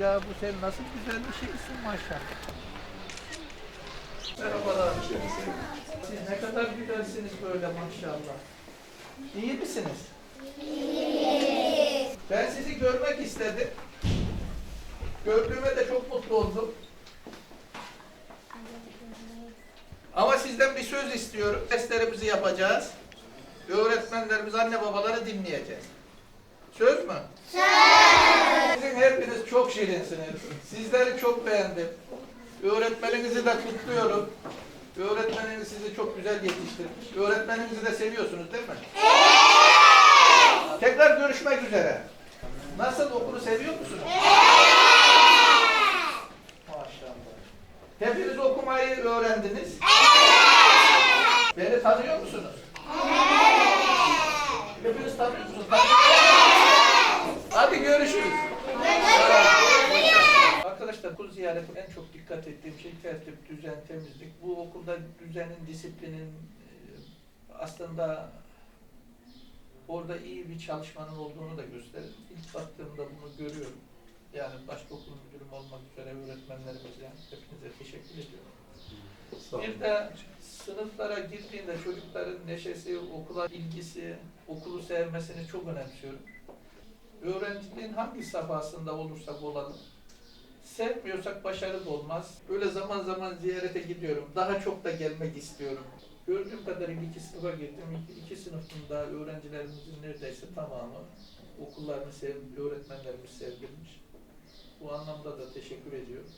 Ya bu sen nasıl güzel bir şeysin maşallah. Merhabalar. Siz ne kadar güzelsiniz böyle maşallah. İyi misiniz? Ben sizi görmek istedim. Gördüğüme de çok mutlu oldum. Ama sizden bir söz istiyorum. Derslerimizi yapacağız. Öğretmenlerimiz, anne babaları dinleyeceğiz. Söz mü? Söz. Sizin hepiniz çok şirinsiniz. Sizleri çok beğendim. Öğretmeninizi de kutluyorum. Öğretmeniniz sizi çok güzel yetiştirmiş. Öğretmeninizi de seviyorsunuz değil mi? Evet. Tekrar görüşmek üzere. Nasıl okulu seviyor musunuz? Maşallah. Hepiniz okumayı öğrendiniz. Beni tanıyor musunuz? Hepiniz tanıyor musunuz? Hadi görüşürüz. Arkadaşlar okul ziyareti en çok dikkat ettiğim şey tertip, düzen, temizlik. Bu okulda düzenin, disiplinin e, aslında orada iyi bir çalışmanın olduğunu da gösterir. İlk baktığımda bunu görüyorum. Yani başta okul müdürüm olmak üzere öğretmenlerimize hepinize teşekkür ediyorum. Bir de sınıflara girdiğinde çocukların neşesi, okula ilgisi, okulu sevmesini çok önemsiyorum. Öğrenciliğin hangi safhasında olursak olalım, sevmiyorsak başarılı olmaz. Öyle zaman zaman ziyarete gidiyorum. Daha çok da gelmek istiyorum. Gördüğüm kadarıyla iki sınıfa girdim. İki, iki sınıfında öğrencilerimizin neredeyse tamamı okullarını sev, öğretmenlerimiz sevdirmiş. Bu anlamda da teşekkür ediyorum.